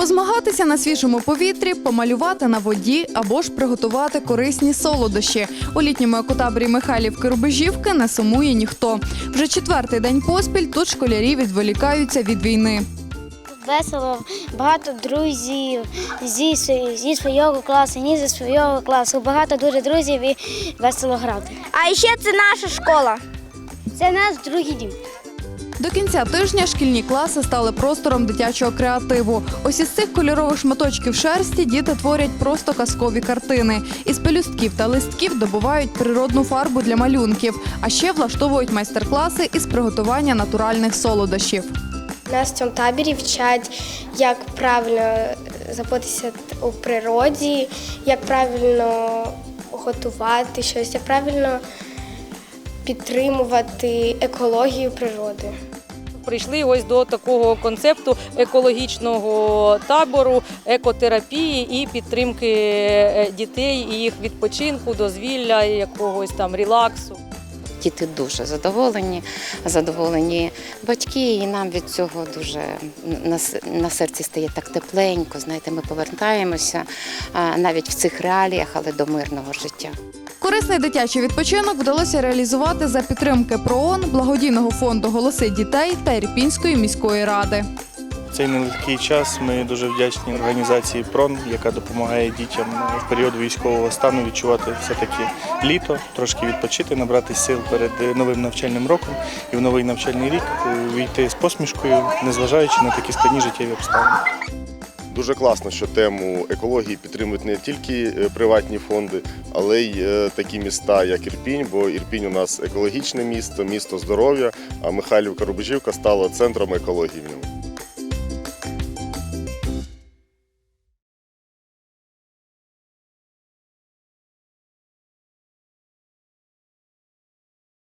Позмагатися на свіжому повітрі, помалювати на воді або ж приготувати корисні солодощі. У літньому екотаборі Михайлівки Рубежівки не сумує ніхто. Вже четвертий день поспіль тут школярі відволікаються від війни. Весело, багато друзів зі, зі свого класу, ні зі свого класу. Багато дуже друзів і весело грати. А ще це наша школа. Це наш другий дім. До кінця тижня шкільні класи стали простором дитячого креативу. Ось із цих кольорових шматочків шерсті діти творять просто казкові картини. Із пелюстків та листків добувають природну фарбу для малюнків, а ще влаштовують майстер-класи із приготування натуральних солодощів. Нас в цьому таборі вчать, як правильно заботитися у природі, як правильно готувати щось, як правильно підтримувати екологію природи. Прийшли ось до такого концепту екологічного табору, екотерапії і підтримки е, дітей і їх відпочинку, дозвілля, якогось там релаксу. Діти дуже задоволені, задоволені батьки, і нам від цього дуже на, на серці стає так тепленько. Знаєте, ми повертаємося навіть в цих реаліях, але до мирного життя. Корисний дитячий відпочинок вдалося реалізувати за підтримки ПРООН, благодійного фонду Голоси дітей та Ірпінської міської ради. Цей нелегкий час ми дуже вдячні організації ПРОН, яка допомагає дітям в період військового стану відчувати все-таки літо, трошки відпочити, набрати сил перед е, новим навчальним роком і в новий навчальний рік е, війти з посмішкою, незважаючи на такі складні життєві обставини. Дуже класно, що тему екології підтримують не тільки е, приватні фонди, але й е, такі міста, як Ірпінь, бо Ірпінь у нас екологічне місто, місто здоров'я, а Михайлівка Рубежівка стала центром екології.